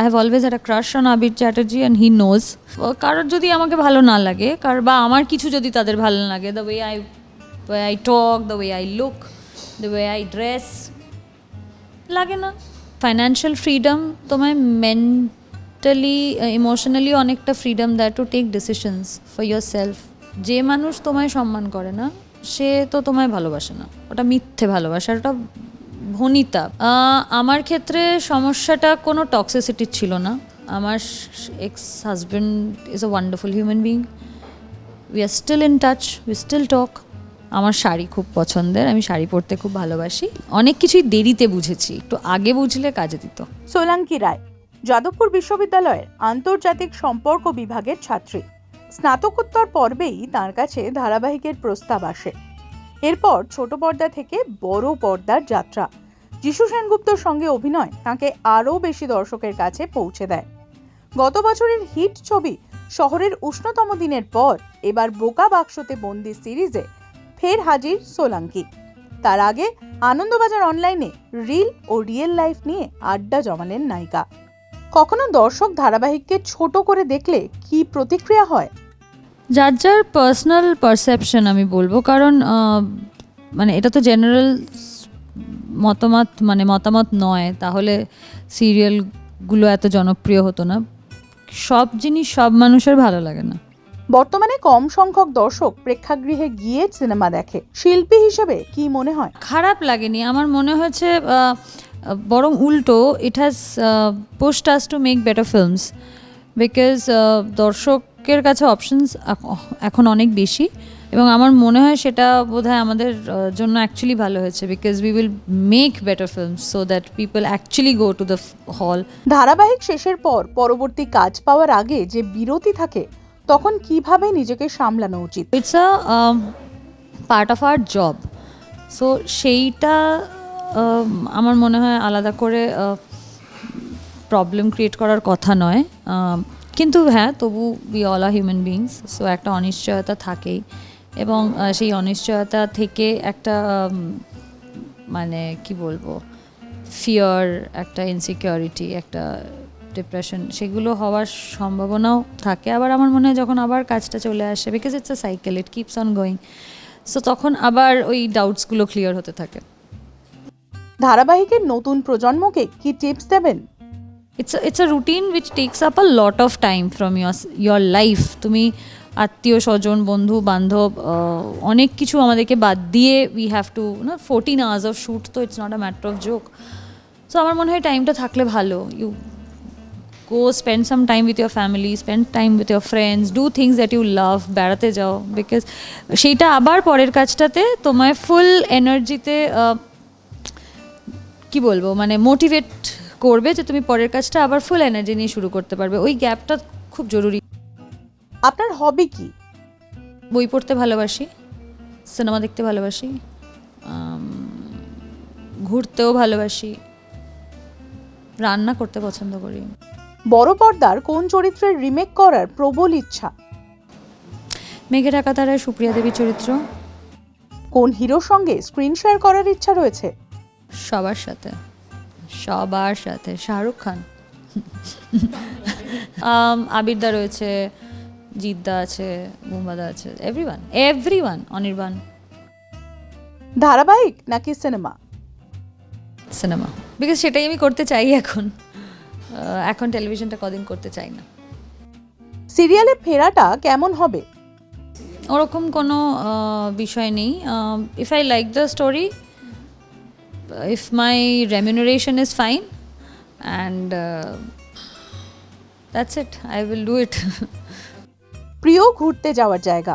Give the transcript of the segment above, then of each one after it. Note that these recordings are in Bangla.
I have always had a crush on Abir Chatterjee and he knows কারোর যদি আমাকে ভালো না লাগে, কার বা আমার কিছু যদি তাদের ভালো না লাগে the way I way I talk the way I look the way I dress লাগে না. ফাইন্যান্সিয়াল ফ্রিডম তোমায় মেন্টালি ইমোশনালি অনেকটা ফ্রিডম দেয় to take decisions for yourself যে মানুষ তোমায় সম্মান করে না, সে তো তোমায় ভালোবাসে না। ওটা মিথ্যে ভালোবাসা, ওটা ভনিতা। আমার ক্ষেত্রে সমস্যাটা কোনো টক্সিসিটির ছিল না। আমার ex husband is a wonderful human being we are still in touch we still talk আমার শাড়ি খুব পছন্দের, আমি শাড়ি পরতে খুব ভালোবাসি। অনেক কিছুই দেরিতে বুঝেছি, একটু আগে বুঝলে কাজে দিত। সোলাঙ্কি রায়, যাদবপুর বিশ্ববিদ্যালয়ের আন্তর্জাতিক সম্পর্ক বিভাগের ছাত্রী। স্নাতকোত্তর পর্বেই তার কাছে ধারাবাহিকের প্রস্তাব আসে। এরপর ছোট পর্দা থেকে বড় পর্দার যাত্রা। যিশু সেনগুপ্তর সঙ্গে অভিনয় তাকে আরও বেশি দর্শকের কাছে পৌঁছে দেয়। গত বছরের হিট ছবি শহরের উষ্ণতম দিনের পর এবার বোকা বাক্সতে বন্দি সিরিজে ফের হাজির সোলাঙ্কি। তার আগে আনন্দবাজার অনলাইনে রিল ও রিয়েল লাইফ নিয়ে আড্ডা জমালেন নায়িকা। কখনো দর্শক ধারাবাহিককে ছোট করে দেখলে কি প্রতিক্রিয়া হয়? যার যার পার্সোনাল পারসেপশন আমি বলব। কারণ মানে এটা তো জেনারেল মতামত মানে মতামত নয় তাহলে সিরিয়ালগুলো এত জনপ্রিয় হতো না। সব জিনিস সব মানুষের ভালো লাগে না। বর্তমানে কম সংখ্যক দর্শক প্রেক্ষাগৃহে গিয়ে সিনেমা দেখে। শিল্পী হিসেবে কি মনে হয়? খারাপ লাগেনি। আমার মনে হয়েছে বরং উল্টো it has post us to make better films because দর্শকের কাছে অপশনস এখন অনেক বেশি। এবং আমার মনে হয় সেটা বোধহয় আমাদের জন্য অ্যাকচুয়ালি ভালো হয়েছে because we will make better film so that people actually go to the hall ধারাবাহিক শেষের পর পরবর্তী কাজ পাওয়ার আগে যে বিরতি থাকে তখন কীভাবে নিজেকে সামলানো উচিত? It's a part of our job so সেইটা um, আমার মনে হয় আলাদা করে প্রবলেম ক্রিয়েট করার কথা নয়। কিন্তু হ্যাঁ তবু we all are human beings so একটা অনিশ্চয়তা থাকেই। এবং সেই অনিশ্চয়তা থেকে একটা মানে কি বলব ফিয়ার একটা ইনসিকিউরিটি একটা ডিপ্রেশন সেগুলো হওয়ার সম্ভাবনাও থাকে। আবার আমার মনে হয় যখন আবার কাজটা চলে আসে because it's a cycle it keeps on going so তখন আবার ওই ডাউটসগুলো ক্লিয়ার হতে থাকে। ধারাবাহিকের নতুন প্রজন্মকে কি টিপস দেবেন? It's it's a routine which takes up a lot of time from your your life তুমি আত্মীয় স্বজন, বন্ধু, বান্ধব অনেক কিছু আমাদেরকে বাদ দিয়ে উই হ্যাভ টু না ফোরটিন আওয়ার্স অফ শ্যুট তো it's not a matter of joke so আমার মনে হয় টাইমটা থাকলে ভালো। You go spend some time with your family spend time with your friends do things that you love বেড়াতে যাও। বিকজ সেইটা আবার পরের কাজটাতে তোমায় ফুল এনার্জিতে কি বলব মানে মোটিভেট করবে যে তুমি পরের কাজটা আবার ফুল এনার্জি নিয়ে শুরু করতে পারবে। ওই গ্যাপটা খুব জরুরি। আপনার হবি কি? বই পড়তে ভালোবাসি সিনেমা দেখতে ভালোবাসি ঘুরতেও ভালোবাসি রান্না করতে পছন্দ করি। বড় পর্দার কোন চরিত্রের রিমেক করার প্রবল ইচ্ছা? মেঘে ঢাকা তারায় সুপ্রিয়া দেবী চরিত্র। কোন হিরোর সঙ্গে স্ক্রিন শেয়ার করার ইচ্ছা রয়েছে? সবার সাথে সবার সাথে। শাহরুখ খান। আবিরদা রয়েছে জিদ্দা আছে মুম্বাদা আছে এভরিওয়ান এভরিওয়ান অনির্বাণ। ধারাবাহিক নাকি সিনেমা? সিনেমা। বিকজ সেটাই আমি করতে চাই এখন। এখন টেলিভিশনটা কদিন করতে চাই না। সিরিয়ালে ফেরাটা কেমন হবে? ওরকম কোনো বিষয় নেই। If I like the story if my remuneration is fine and that's it I will do it প্রিয় ঘুরতে যাওয়ার জায়গা।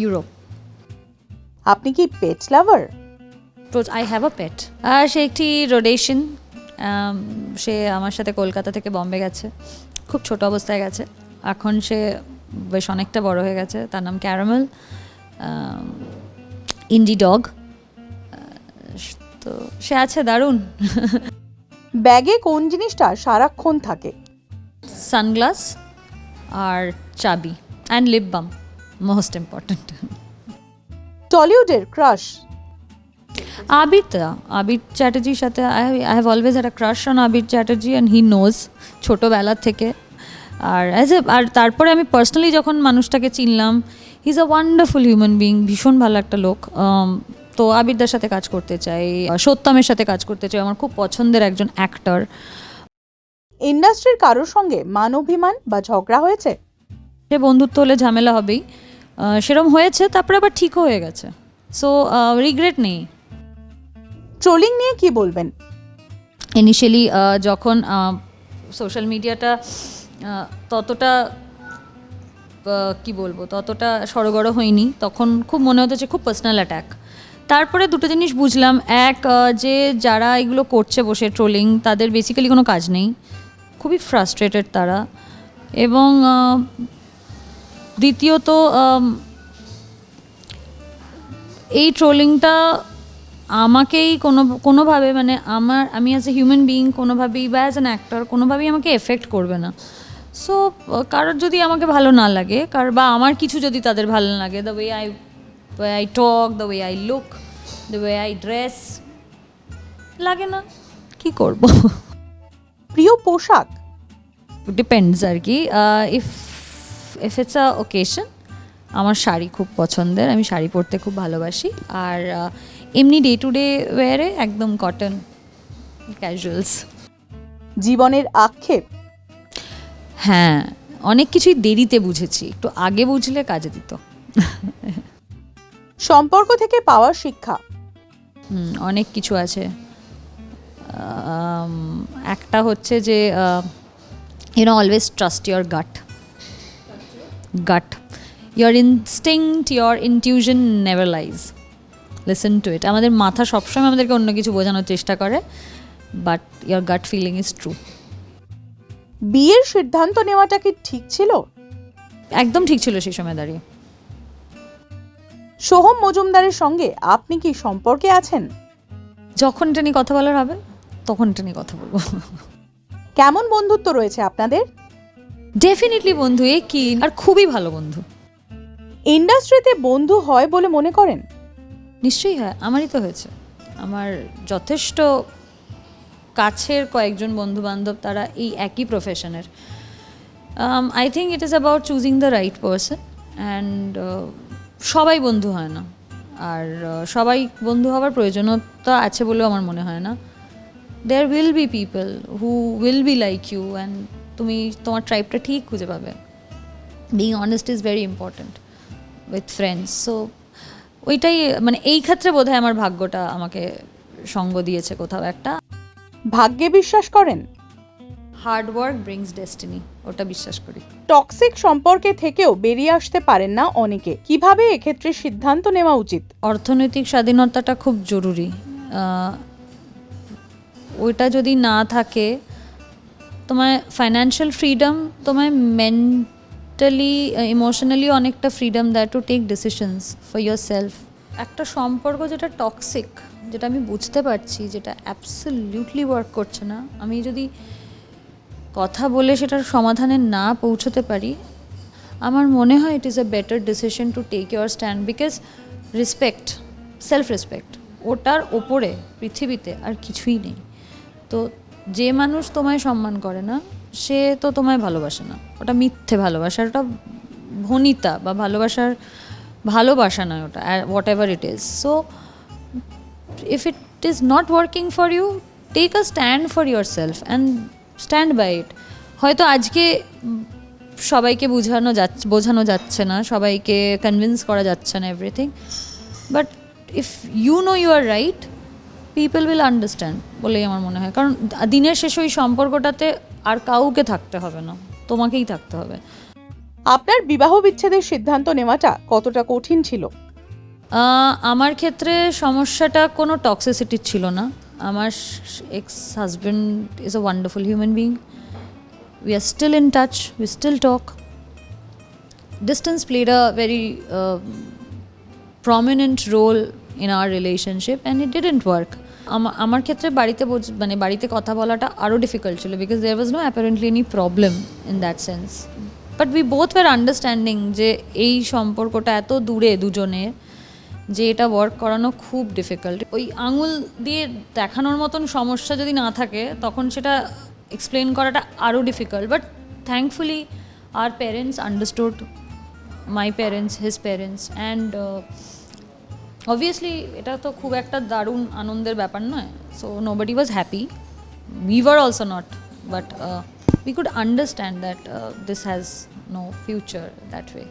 ইউরোপ। আপনি কি pet lover I have a pet আর সে একটি রোডেশন সে আমার সাথে কলকাতা থেকে বম্বে গেছে। খুব ছোট অবস্থায় গেছে। এখন সে বেশ অনেকটা বড় হয়ে গেছে। তার নাম ক্যারামেল ইন্ডি ডগ তো সে আছে দারুণ। ব্যাগে কোন জিনিসটা সারাক্ষণ থাকে? সানগ্লাস আর চাবি and lip balm most important টলিউডের crush আবিরটা আবির চ্যাটার্জির সাথে I I have always had crush on Abir Chatterjee and he knows ছোটোবেলা থেকে। আর অ্যাজ এ আর তারপরে আমি পার্সোনালি যখন মানুষটাকে চিনলাম he is a wonderful human being ভীষণ ভালো একটা লোক। Um, তো আবিরদার সাথে কাজ করতে চাই সত্যমের সাথে কাজ করতে চাই আমার খুব পছন্দের একজন অ্যাক্টর ইন্ডাস্ট্রির কারোর সঙ্গে মান অভিমান বা ঝগড়া হয়েছে? সে বন্ধুত্ব হলে ঝামেলা হবেই। সেরম হয়েছে তারপরে আবার ঠিকও হয়ে গেছে। সো রিগ্রেট নেই। ট্রোলিং নিয়ে কি বলবেন? ইনিশিয়ালি যখন সোশ্যাল মিডিয়াটা ততটা কি বলব ততটা সড়গড় হয়নি তখন খুব মনে হতো যে খুব পার্সোনাল অ্যাটাক তারপরে দুটো জিনিস বুঝলাম। এক যে যারা এগুলো করছে বসে ট্রোলিং তাদের বেসিক্যালি কোনো কাজ নেই। খুবই ফ্রাস্ট্রেটেড তারা। এবং দ্বিতীয়ত এই ট্রোলিংটা আমাকেই কোনো কোনোভাবে মানে আমার আমি অ্যাজ এ হিউম্যান বিইং কোনোভাবেই বা অ্যাজ অ্যান অ্যাক্টর কোনোভাবেই আমাকে এফেক্ট করবে না। সো কারোর যদি আমাকে ভালো না লাগে কার বা আমার কিছু যদি তাদের ভালো না লাগে the way I way I talk the way I look the way I dress লাগে না। কি করব? প্রিয় পোশাক? ডিপেন্ডস আর কি। If if it's a occasion আমার শাড়ি খুব পছন্দের আমি শাড়ি পরতে খুব ভালোবাসি। আর এমনি ডে টু ডে ওয়ারে একদম কটন ক্যাজুয়ালস জীবনের আক্ষেপ? হ্যাঁ অনেক কিছুই দেরিতে বুঝেছি একটু আগে বুঝলে কাজে দিত। সম্পর্ক থেকে পাওয়া শিক্ষা? অনেক কিছু আছে। একটা হচ্ছে যে you know always trust your gut gut your instinct your intuition never lies listen to it আমাদের মাথা সবসময় আমাদেরকে অন্য কিছু বোঝানোর চেষ্টা করে but your gut feeling is true বিয়ের সিদ্ধান্ত নেওয়াটা কি ঠিক ছিল? একদম ঠিক ছিল সেই সময় দাঁড়িয়ে। সোহম মজুমদারের সঙ্গে আপনি কি সম্পর্কে আছেন? যখন এটা নিয়ে কথা বলার হবে তখন এটা নিয়ে কথা বলব। কেমন বন্ধুত্ব রয়েছে আপনাদের? ডেফিনেটলি বন্ধু এ কি? আর খুবই ভালো বন্ধু। ইন্ডাস্ট্রিতে বন্ধু হয় বলে মনে করেন? নিশ্চয়ই হয় আমারই তো হয়েছে। আমার যথেষ্ট কাছের কয়েকজন বন্ধু বান্ধব তারা এই একই প্রফেশনের I think it is about choosing the right person and সবাই বন্ধু হয় না। আর uh, সবাই বন্ধু হওয়ার প্রয়োজনীয়তা আছে বলেও আমার মনে হয় না। There will be people who will be like you and তুমি তোমার ট্রাইবটা ঠিক খুঁজে পাবে। Being honest is very important with friends so ওইটাই মানে এই ক্ষেত্রে বোধহয় আমার ভাগ্যটা আমাকে সঙ্গ দিয়েছে কোথাও একটা। ভাগ্যে বিশ্বাস করেন? হার্ড ওয়ার্ক ব্রিংস ডেস্টিনি ওটা বিশ্বাস করি। টক্সিক সম্পর্কে থেকেও বেরিয়ে আসতে পারেন না অনেকে। কীভাবে এক্ষেত্রে সিদ্ধান্ত নেওয়া উচিত? অর্থনৈতিক স্বাধীনতাটা খুব জরুরি। ওইটা যদি না থাকে তোমার ফাইন্যান্সিয়াল ফ্রিডম তোমায় মেন্টালি ইমোশনালি অনেকটা ফ্রিডম দেয় to take decisions for yourself একটা সম্পর্ক যেটা টক্সিক যেটা আমি বুঝতে পারছি, যেটা অ্যাবসলিউটলি ওয়ার্ক করছে না, আমি যদি কথা বলে সেটার সমাধানে না পৌঁছতে পারি, আমার মনে হয় it is a better decision to take your stand because respect self respect ওটার ওপরে, পৃথিবীতে আর কিছুই নেই। তো যে মানুষ তোমায় সম্মান করে না, সে তো তোমায় ভালোবাসে না। ওটা মিথ্যে ভালোবাসা, ওটা ভনিতা বা ভালোবাসার ভালোবাসা নয় ওটা whatever it is so if it is not working for you, take stand for for self and stand by it হয়তো আজকে সবাইকে বোঝানো যাচ্ছে বোঝানো যাচ্ছে না, সবাইকে কনভিন্স করা যাচ্ছে না everything but if you know you are right people will understand বলেই আমার মনে হয়। কারণ দিনের শেষে ওই সম্পর্কটাতে আর কাউকে থাকতে হবে না তোমাকেই থাকতে হবে। আপনার বিবাহ বিচ্ছেদের সিদ্ধান্ত নেওয়াটা কতটা কঠিন ছিল? আমার ক্ষেত্রে সমস্যাটা কোনো টক্সিসিটির ছিল না। আমার ex husband is a wonderful human being we are still in touch we still talk distance played a very prominent role in our relationship and it didn't work আমার ক্ষেত্রে বাড়িতে মানে বাড়িতে কথা বলাটা আরও ডিফিকাল্ট ছিল because there was no apparently any problem in that sense but we both were understanding যে এই সম্পর্কটা এত দূরে দুজনের যে এটা ওয়ার্ক করানো খুব ডিফিকাল্ট ওই আঙুল দিয়ে দেখানোর মতন সমস্যা যদি না থাকে, তখন সেটা এক্সপ্লেন করাটা আরও difficult but thankfully our parents understood my parents his parents and obviously এটা তো খুব একটা দারুণ আনন্দের ব্যাপার নয়। So nobody was happy we were also not but we could understand that uh, this has no future that way.